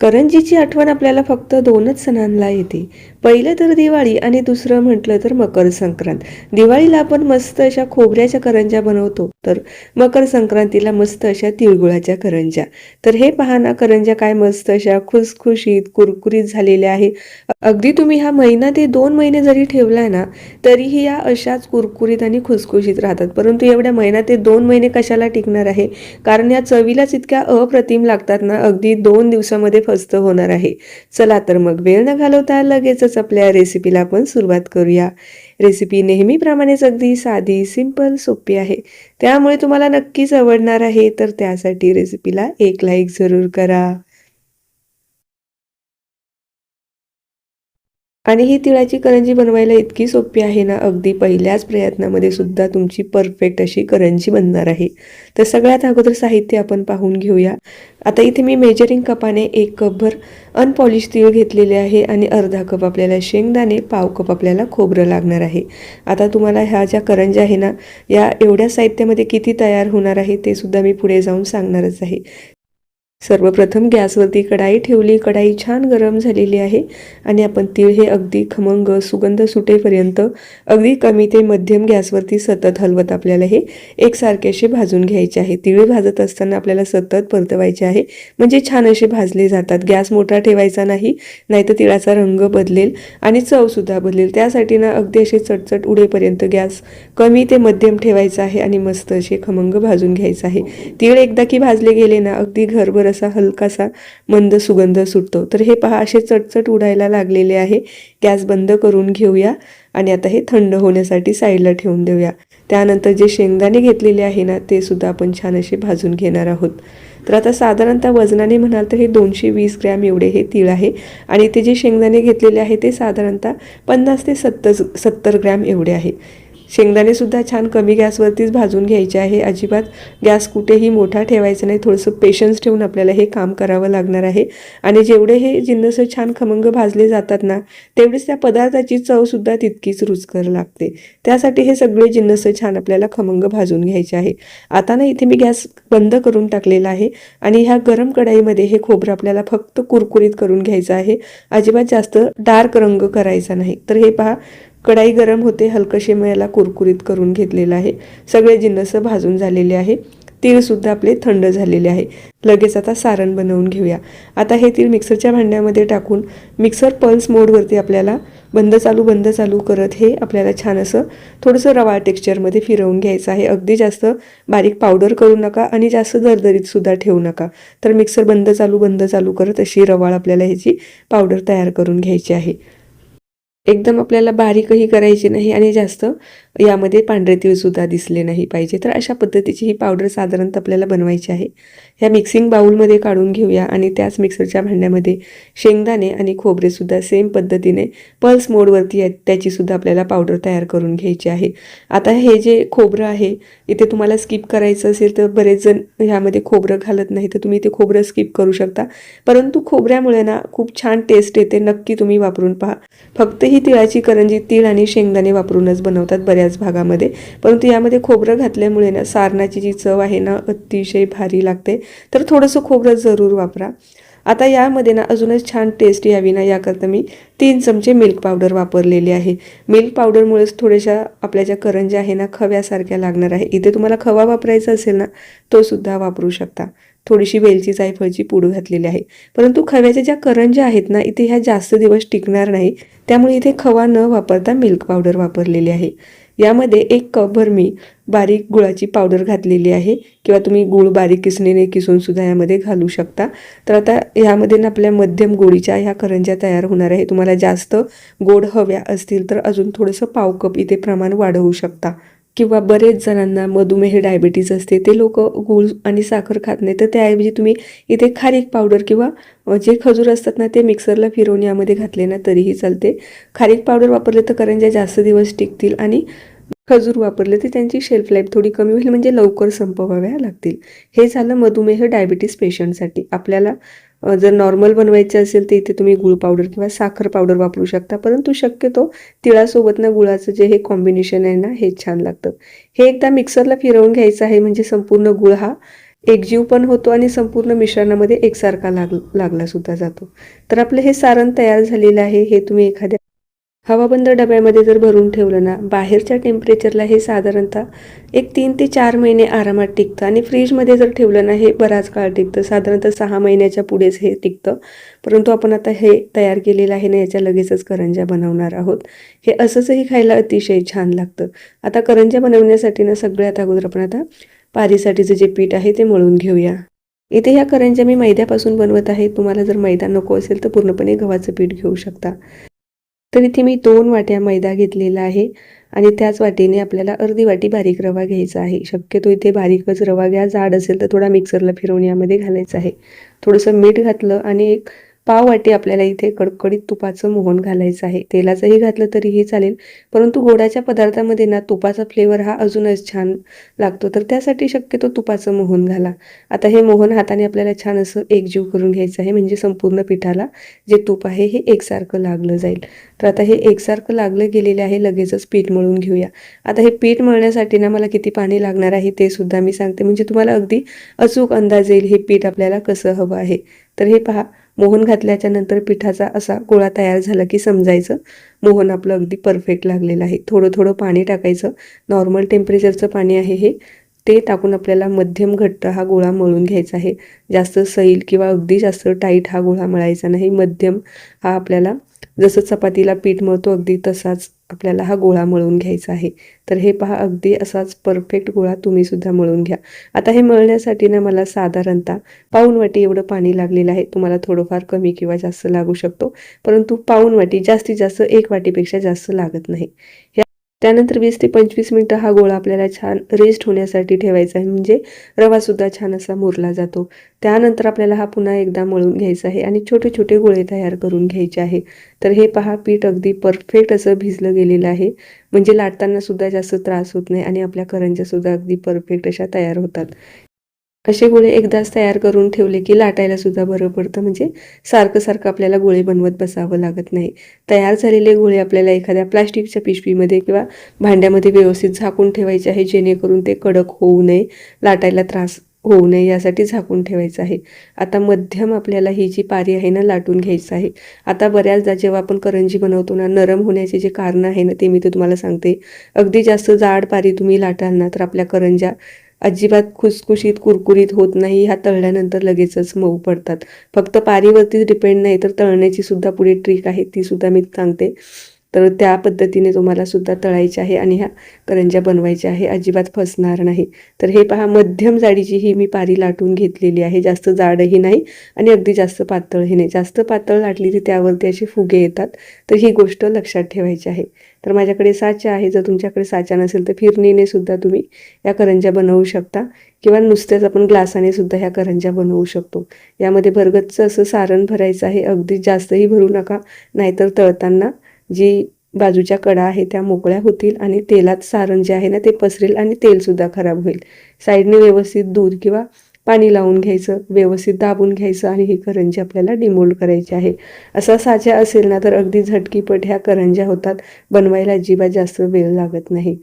करंजीची आठवण आपल्याला फक्त दोनच सणांना येते. पहिलं तर दिवाळी आणि दुसरं म्हटलं तर मकर संक्रांत. दिवाळीला आपण मस्त अशा खोबऱ्याच्या करंज्या बनवतो तर मकर संक्रांतीला मस्त अशा तिळगुळाच्या करंज्या. तर हे पहा ना करंज्या काय मस्त अशा खुसखुशीत कुरकुरीत झालेल्या आहे अगदी तुम्ही हा महिना ते दोन महिने जरी ठेवलाय ना तरीही या अशाच कुरकुरीत आणि खुसखुशीत राहतात. परंतु एवढ्या महिना ते दोन महिने कशाला टिकणार आहे? कारण या चवीलाच इतक्या अप्रतिम लागतात ना अगदी दोन दिवसामध्ये फस्त होणार आहे. चला तर मग वेळ न घालवता लगेचच आपल्या रेसिपीला आपण सुरुवात करूया. रेसिपी नेहमीप्रमाणेच अगदी साधी सिंपल सोपी आहे. त्यामुळे तुम्हाला नक्कीच आवडणार आहे तर त्यासाठी रेसिपीला एक लाईक जरूर करा. आणि ही तिळाची करंजी बनवायला इतकी सोपी आहे ना? अगदी पहिल्याच प्रयत्नामध्ये सुद्धा तुमची परफेक्ट अशी करंजी बनणार आहे. तर सगळ्यात अगोदर साहित्य आपण पाहून घेऊया. आता इथे मी मेजरिंग कपाने एक कपभर अनपॉलिश तीळ घेतलेले आहे आणि अर्धा कप आपल्याला शेंगदाणे पाव कप आपल्याला खोबरं लागणार आहे. आता तुम्हाला ह्या ज्या करंज्या आहे ना या एवढ्या साहित्यामध्ये किती तयार होणार आहे ते सुद्धा मी पुढे जाऊन सांगणारच आहे. सर्वप्रथम गॅसवरती कढाई ठेवली. कढाई छान गरम झालेली आहे आणि आपण तीळ हे अगदी खमंग सुगंध सुटेपर्यंत अगदी कमी ते मध्यम गॅसवरती सतत हलवत आपल्याला हे एकसारखे असे भाजून घ्यायचे आहे. तीळ भाजत असताना आपल्याला सतत परतवायचे आहे. म्हणजे छान असे भाजले जातात. गॅस मोठा ठेवायचा नाही नाहीतर तिळाचा रंग बदलेल आणि चवसुद्धा बदलेल. त्यासाठी ना अगदी असे चटचट उडेपर्यंत गॅस कमी ते मध्यम ठेवायचा आहे आणि मस्त असे खमंग भाजून घ्यायचं आहे. तीळ एकदा की भाजले गेले ना अगदी घरभर असा हलकासा मंद सुगंध सुटतो. तर हे पहा असे चटचट उडायला लागलेले आहे. गॅस बंद करून घेऊया आणि आता हे थंड होण्यासाठी साईडला ठेवून देऊया. त्यानंतर जे शेंगदाणे घेतलेले आहे ना ते सुद्धा आपण छान असे भाजून घेणार आहोत. तर आता साधारणतः वजनाने म्हणाल तर हे दोनशे वीस ग्रॅम एवढे हे तीळ आहे. आणि ते जे शेंगदाणे घेतलेले आहे ते साधारणतः पन्नास ते सत्तर सत्तर ग्रॅम एवढे आहे. शेंगदाणे सुद्धा छान कमी गॅसवरतीच भाजून घ्यायचे आहे. अजिबात गॅस कुठेही मोठा ठेवायचा नाही. थोडंसं पेशन्स ठेवून आपल्याला हे काम करावं लागणार आहे. आणि जेवढे हे जिन्नस छान खमंग भाजले जातात ना तेवढीच त्या पदार्थाची चवसुद्धा तितकीच रुचकर लागते. त्यासाठी हे सगळे जिन्नस छान आपल्याला खमंग भाजून घ्यायचे आहे. आता ना इथे मी गॅस बंद करून टाकलेला आहे आणि ह्या गरम कढाईमध्ये हे खोबरं आपल्याला फक्त कुरकुरीत करून घ्यायचं आहे. अजिबात जास्त डार्क रंग करायचा नाही. तर हे पहा कढाई गरम होते हलकशे याला कुरकुरीत करून घेतलेलं आहे. सगळे जिन्नस भाजून झालेले आहे. तीळसुद्धा आपले थंड झालेले आहे. लगेच आता सारण बनवून घेऊया. आता हे तीळ मिक्सरच्या भांड्यामध्ये टाकून मिक्सर पल्स मोडवरती आपल्याला बंद चालू बंद चालू करत हे आपल्याला छान असं थोडंसं रवा टेक्स्चरमध्ये फिरवून घ्यायचं आहे. अगदी जास्त बारीक पावडर करू नका आणि जास्त दरदरीत सुद्धा ठेवू नका. तर मिक्सर बंद चालू बंद चालू करत अशी रवाळ आपल्याला ह्याची पावडर तयार करून घ्यायची आहे. एकदम आपल्याला बारीकही करायची नाही आणि जास्त यामध्ये पांढरे तीळसुद्धा दिसले नाही पाहिजे. तर अशा पद्धतीची ही पावडर साधारणतः आपल्याला बनवायची आहे. ह्या मिक्सिंग बाऊलमध्ये काढून घेऊया आणि त्याच मिक्सरच्या भांड्यामध्ये शेंगदाणे आणि खोबरेसुद्धा सेम पद्धतीने पल्स मोडवरती आहेत त्याचीसुद्धा आपल्याला पावडर तयार करून घ्यायची आहे. आता हे जे खोबरं आहे इथे तुम्हाला स्किप करायचं असेल तर बरेच जण ह्यामध्ये खोबरं घालत नाही तर तुम्ही ते खोबरं स्किप करू शकता. परंतु खोबऱ्यामुळे ना खूप छान टेस्ट येते नक्की तुम्ही वापरून पहा. फक्त ही ही तिळाची करंजी तीळ आणि शेंगदाणे वापरूनच बनवतात बऱ्याच भागामध्ये. परंतु यामध्ये खोबरं घातल्यामुळे ना सारणाची जी चव आहे ना अतिशय भारी लागते. तर थोडंसं खोबरं जरूर वापरा. आता यामध्ये ना अजूनच छान टेस्ट यावी ना याकरता मी तीन चमचे मिल्क पावडर वापरलेली आहे. मिल्क पावडरमुळेच थोड्याशा आपल्या ज्या करंज्या आहे ना खव्यासारख्या लागणार आहे. इथे तुम्हाला खवा वापरायचा असेल ना तो सुद्धा वापरू शकता. थोडीशी वेलची जायफळची पूड घातलेली आहे. परंतु खव्याच्या ज्या करंज्या आहेत ना इथे ह्या जास्त दिवस टिकणार नाही. त्यामुळे इथे खवा न वापरता मिल्क पावडर वापरलेली आहे. यामध्ये एक कपभर मी बारीक गुळाची पावडर घातलेली आहे. किंवा तुम्ही गुळ बारीक किसणीने किसून सुद्धा यामध्ये घालू शकता. तर आता यामध्ये ना आपल्या मध्यम गोडीच्या ह्या करंज्या तयार होणार आहे तुम्हाला जास्त गोड हव्या असतील तर अजून थोडंसं पाव कप इथे प्रमाण वाढवू शकता. किंवा बरेच जणांना मधुमेह डायबिटीज असते ते लोक गूळ आणि साखर खात नाही तर त्याऐवजी तुम्ही इथे खारीक पावडर किंवा जे खजूर असतात ना ते मिक्सरला फिरवून यामध्ये घातले ना तरीही चालते. खारीक पावडर वापरले तर करंज्या जास्त दिवस टिकतील आणि खजूर वापरले तर त्यांची शेल्फ लाईफ थोडी कमी होईल म्हणजे लवकर संपवाव्या लागतील. हे झालं मधुमेह डायबिटीस पेशंटसाठी आपल्याला जर नॉर्मल बनवायचे असेल तर इथे तुम्ही गुळ पावडर किंवा साखर पावडर वापरू शकता. परंतु शक्यतो तिळासोबत ना गुळाचं जे हे कॉम्बिनेशन आहे ना हे छान लागतं. हे एकदा मिक्सरला फिरवून घ्यायचं आहे म्हणजे संपूर्ण गुळ हा एकजीव पण होतो आणि संपूर्ण मिश्रणामध्ये एकसारखा लाग लागला सुद्धा जातो. तर आपलं हे सारण तयार झालेलं आहे. हे तुम्ही एखाद्या हवाबंद डब्यामध्ये जर भरून ठेवलं ना बाहेरच्या टेम्परेचरला हे साधारणतः एक तीन ते चार महिने आरामात टिकतं. आणि फ्रीजमध्ये जर ठेवलं ना हे बराच काळ टिकतं. साधारणतः सहा महिन्याच्या पुढेच हे टिकतं. परंतु आपण आता हे तयार केलेलं आहे ना याच्या लगेचच करंज्या बनवणार आहोत. हे असंचही खायला अतिशय छान लागतं. आता करंज्या बनवण्यासाठी ना सगळ्यात अगोदर आपण आता पारीसाठीचं जे पीठ आहे ते मळून घेऊया. इथे ह्या करंज्या मी मैद्यापासून बनवत आहे. तुम्हाला जर मैदा नको असेल तर पूर्णपणे गव्हाचं पीठ घेऊ शकता. तर इथे मी दोन वाट्या मैदा घेतलेला आहे आणि त्याच वाटीने आपल्याला अर्धी वाटी बारीक रवा घ्यायचा आहे. शक्यतो इथे बारीकच रवा घ्या. जाड असेल तर थोडा मिक्सरला फिरवून यामध्ये घालायचा आहे. थोडंसं मीठ घातलं आणि एक पाव वाटी आपल्याला इथे कडकडीत तुपाचं मोहन घालायचं आहे. तेलाचंही घातलं तरीही चालेल परंतु गोडाच्या पदार्थामध्ये ना तुपाचा फ्लेवर हा अजूनच छान लागतो. तर त्यासाठी शक्यतो तुपाचं मोहन घाला. आता हे मोहन हाताने आपल्याला छान असं एकजीव करून घ्यायचं आहे म्हणजे संपूर्ण पिठाला जे तूप आहे हे एकसारखं लागलं जाईल. तर आता हे एकसारखं लागलं गेलेलं आहे लगेचच पीठ मळून घेऊया. आता हे पीठ मळण्यासाठी ना मला किती पाणी लागणार आहे ते सुद्धा मी सांगते. म्हणजे तुम्हाला अगदी अचूक अंदाज येईल हे पीठ आपल्याला कसं हवं आहे. तर हे पहा मोहन घातल्याच्या नंतर पिठाचा असा गोळा तयार झाला की समजायचं. मोहन आपलं अगदी परफेक्ट लागलेलं आहे. थोडं थोडं पाणी टाकायचं. नॉर्मल टेम्परेचरचं पाणी आहे हे. ते टाकून आपल्याला मध्यम घट्ट हा गोळा मळून घ्यायचा आहे. जास्त सैल किंवा अगदी जास्त टाईट हा गोळा मळायचा नाही. मध्यम हा आपल्याला जसं चपातीला पीठ मळतो अगदी तसाच आपल्याला हा गोळा मळून घ्यायचा आहे. तर हे पहा अगदी असाच परफेक्ट गोळा तुम्ही सुद्धा मळून घ्या. आता हे मळण्यासाठी ना मला साधारणतः पाऊन वाटी एवढं पाणी लागलेलं आहे. तुम्हाला थोडंफार कमी किंवा जास्त लागू शकतो. परंतु पाऊन वाटी जास्तीत जास्त एक वाटीपेक्षा जास्त लागत नाही. त्यानंतर वीस ते पंचवीस मिनटं हा गोळा आपल्याला छान रेस्ट होण्यासाठी ठेवायचा आहे. म्हणजे रवासुद्धा छान असा मुरला जातो. त्यानंतर आपल्याला हा पुन्हा एकदा मळून घ्यायचा आहे आणि छोटे छोटे गोळे तयार करून घ्यायचे आहे. तर हे पहा पीठ अगदी परफेक्ट असं भिजलं गेलेलं आहे. म्हणजे लाटताना सुद्धा जास्त त्रास होत नाही आणि आपल्या करंज्या सुद्धा अगदी परफेक्ट अशा तयार होतात. असे गोळे एकदाच तयार करून ठेवले की लाटायला सुद्धा बरं पडतं? म्हणजे सारखं सारखं आपल्याला गोळे बनवत बसावं लागत नाही. तयार झालेले गोळे आपल्याला एखाद्या प्लास्टिकच्या पिशवीमध्ये किंवा भांड्यामध्ये व्यवस्थित झाकून ठेवायचे आहे जेणेकरून ते कडक होऊ नये लाटायला त्रास होऊ नये यासाठी झाकून ठेवायचं आहे. आता मध्यम आपल्याला ही जी पारी आहे ना लाटून घ्यायचं आहे. आता बऱ्याचदा जेव्हा आपण करंजी बनवतो ना नरम होण्याचे जे कारण आहे ना ते मी ते तुम्हाला सांगते. अगदी जास्त जाड पारी तुम्ही लाटाल ना तर आपल्या करंज्या अजिबात खुसखुशीत कुरकुरीत होत नाही. ह्या तळल्यानंतर लगेचच मऊ पडतात. फक्त पारीवरतीच डिपेंड नाही तर तळण्याची सुद्धा पुढे ट्रिक आहे ती सुद्धा मी सांगते. तर त्या पद्धतीने तुम्हाला सुद्धा तळायचे आहे आणि ह्या करंज्या बनवायच्या आहे. अजिबात फसणार नाही. तर हे पहा मध्यम जाडीची ही मी पारी लाटून घेतलेली आहे. जास्त जाडही नाही आणि अगदी जास्त पातळही नाही. जास्त पातळ लाटली तर त्यावरती असे फुगे येतात. तर ही गोष्ट लक्षात ठेवायची आहे. तर माझ्याकडे साचा आहे. जर तुमच्याकडे साचा नसेल तर फिरणीने सुद्धा तुम्ही या करंज्या बनवू शकता किंवा नुसत्याच आपण ग्लासाने सुद्धा ह्या करंज्या बनवू शकतो. यामध्ये भरगतचं असं सारण भरायचं आहे. अगदी जास्तही भरू नका. नाहीतर तळताना जी बाजूच्या कडा आहे त्या मोकळ्या होतील आणि तेलात सारण जे आहे ना ते पसरेल आणि तेलसुद्धा खराब होईल. साईडने व्यवस्थित दूध किंवा पाणी लावून घ्यायचं व्यवस्थित दाबून घ्यायचं आणि ही करंजी आपल्याला डिमोल्ड करायची आहे. असा साचा असेल ना तर अगदी झटकीपट ह्या करंज्या होतात. बनवायला अजिबात जास्त वेळ लागत नाही.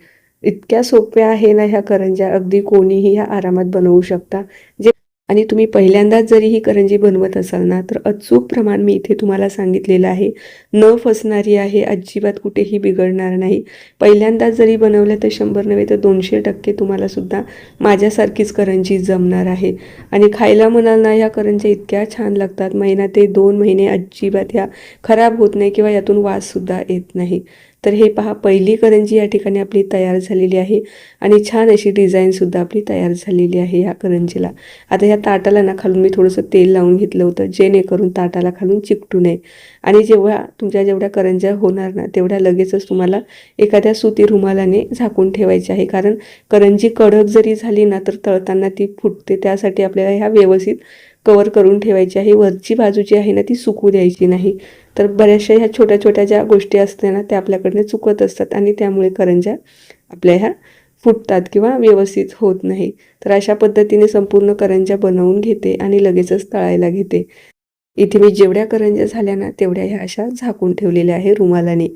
इतक्या सोप्या आहे ना ह्या करंज्या. अगदी कोणीही ह्या आरामात बनवू शकता. जे आणि तुम्ही पहिल्यांदाच जरी ही करंजी बनवत असाल ना तर अचूक प्रमाण मी इथे तुम्हाला सांगितलेलं आहे. न फसणारी आहे अजिबात कुठेही बिघडणार नाही. पहिल्यांदाच जरी बनवल्या तर शंभर नव्हे तर दोनशे टक्के तुम्हाला सुद्धा माझ्यासारखीच करंजी जमणार आहे. आणि खायला म्हणाल ना ह्या करंज्या इतक्या छान लागतात महिना ते दोन महिने अजिबात ह्या खराब होत नाही किंवा यातून वाससुद्धा येत नाही. तर हे पहा पहिली करंजी या ठिकाणी आपली तयार झालेली आहे आणि छान अशी डिझाईनसुद्धा आपली तयार झालेली आहे ह्या करंजीला. आता ह्या ताटाला ना खालून मी थोडंसं तेल लावून घेतलं होतं जेणेकरून ताटाला खालून चिकटू नये. आणि जेव्हा तुमच्या जेवढ्या करंज्या होणार ना तेवढ्या लगेचच तुम्हाला एखाद्या सुती रुमालाने झाकून ठेवायची आहे. कारण करंजी कडक जरी झाली ना तर तळताना ती फुटते. त्यासाठी आपल्याला ह्या व्यवस्थित कवर करून ठेवायची आहे. वरची बाजू जी आहे ना ती सुकू द्यायची नाही. तर बऱ्याचशा ह्या छोट्या छोट्या ज्या गोष्टी असतात ना त्या आपल्याकडनं चुकत असतात आणि त्यामुळे करंज्या आपल्या ह्या फुटतात किंवा व्यवस्थित होत नाही. तर अशा पद्धतीने संपूर्ण करंज्या बनवून घेते आणि लगेचच तळायला घेते. इथे मी जेवढ्या करंज्या झाल्या ना तेवढ्या ह्या अशा झाकून ठेवलेल्या आहे रुमालाने.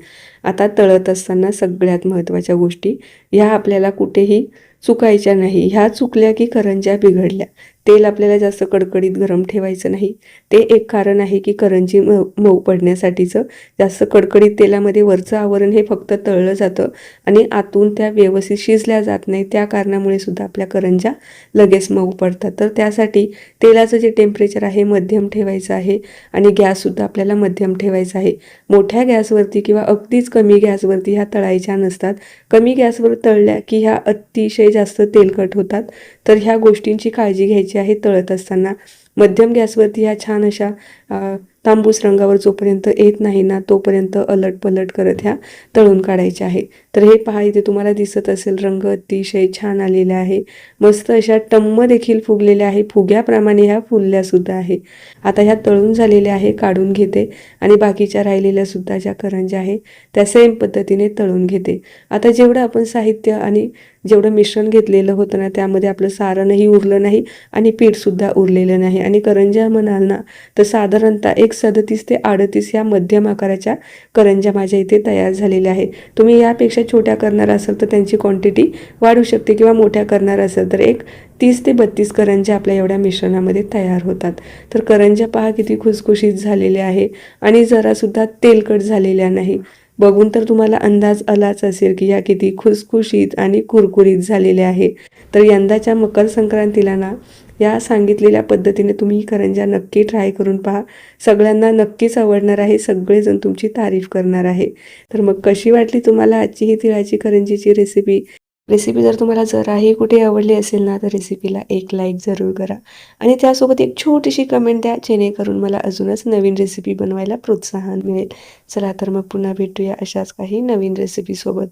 आता तळत असताना सगळ्यात महत्त्वाच्या गोष्टी ह्या आपल्याला कुठेही चुकायच्या नाही. ह्या चुकल्या की करंज्या बिघडल्या. तेल आपल्याला जास्त कडकडीत गरम ठेवायचं नाही. ते एक कारण आहे की करंजी मऊ मऊ पडण्यासाठीचं जास्त कडकडीत तेलामध्ये वरचं आवरण हे फक्त तळलं जातं आणि आतून त्या व्यवस्थित शिजल्या जात नाही. त्या कारणामुळे सुद्धा आपल्या करंज्या लगेच मऊ पडतात. तर त्यासाठी तेलाचं जे टेम्परेचर आहे मध्यम ठेवायचं आहे आणि गॅससुद्धा आपल्याला मध्यम ठेवायचा आहे. मोठ्या गॅसवरती किंवा अगदीच कमी गॅसवरती ह्या तळायच्या नसतात. कमी गॅसवर तळल्या की ह्या अतिशय जास्त तेलकट होतात. तर ह्या गोष्टींची काळजी घ्यायची आहे तळत असताना. मध्यम गॅसवरती ह्या छान अशा अ, तांबूस रंगावर जोपर्यंत येत नाही ना तोपर्यंत अलट पलट करत ह्या तळून काढायच्या आहे. तर हे पहा इथे तुम्हाला दिसत असेल रंग अतिशय छान आलेला आहे. मस्त अशा टम्म देखील फुगलेल्या आहे. फुग्याप्रमाणे ह्या फुलल्या सुद्धा आहे. आता ह्या तळून झालेल्या आहे काढून घेते. आणि बाकीच्या राहिलेल्या सुद्धा ज्या करंज्या आहे त्या सेम पद्धतीने तळून घेते. आता जेवढं आपण साहित्य आणि जेवढं मिश्रण घेतलेलं होतं ना त्यामध्ये आपलं सारणही उरलं नाही आणि पीठसुद्धा उरलेलं नाही. आणि करंज्या म्हणाल ना तर साधारणतः एक सदतीस ते अडतीस या मध्यम आकाराच्या करंज्या माझ्या इथे तयार झालेल्या आहे तुम्ही यापेक्षा छोट्या करणार असाल तर त्यांची क्वांटिटी वाढू शकते किंवा मोठ्या करणार असाल तर एक तीस ते बत्तीस करंज्या आपल्या एवढ्या मिश्रणामध्ये तयार होतात. तर करंज्या पहा किती खुसखुशीत झालेल्या आहे आणि जरासुद्धा तेलकट झालेल्या नाही. बघून तर तुम्हाला अंदाज आलाच असेल की या किती खुसखुशीत आणि कुरकुरीत झालेल्या आहे. तर यंदाच्या मकर संक्रांतीला ना या सांगितलेल्या पद्धतीने तुम्ही करंज्या नक्की ट्राय करून पहा. सगळ्यांना नक्कीच आवडणार आहे. सगळेजण तुमची तारीफ करणार आहे. तर मग कशी वाटली तुम्हाला आजची ही तिळाची करंजीची रेसिपी रेसिपी जर तुम्हाला जराही कुठे आवडली असेल ना तर रेसिपीला एक लाईक जरूर करा. आणि त्यासोबत एक छोटीशी कमेंट द्या जेणेकरून मला अजूनच नवीन रेसिपी बनवायला प्रोत्साहन मिळेल. चला तर मग पुन्हा भेटूया अशाच काही नवीन रेसिपीसोबत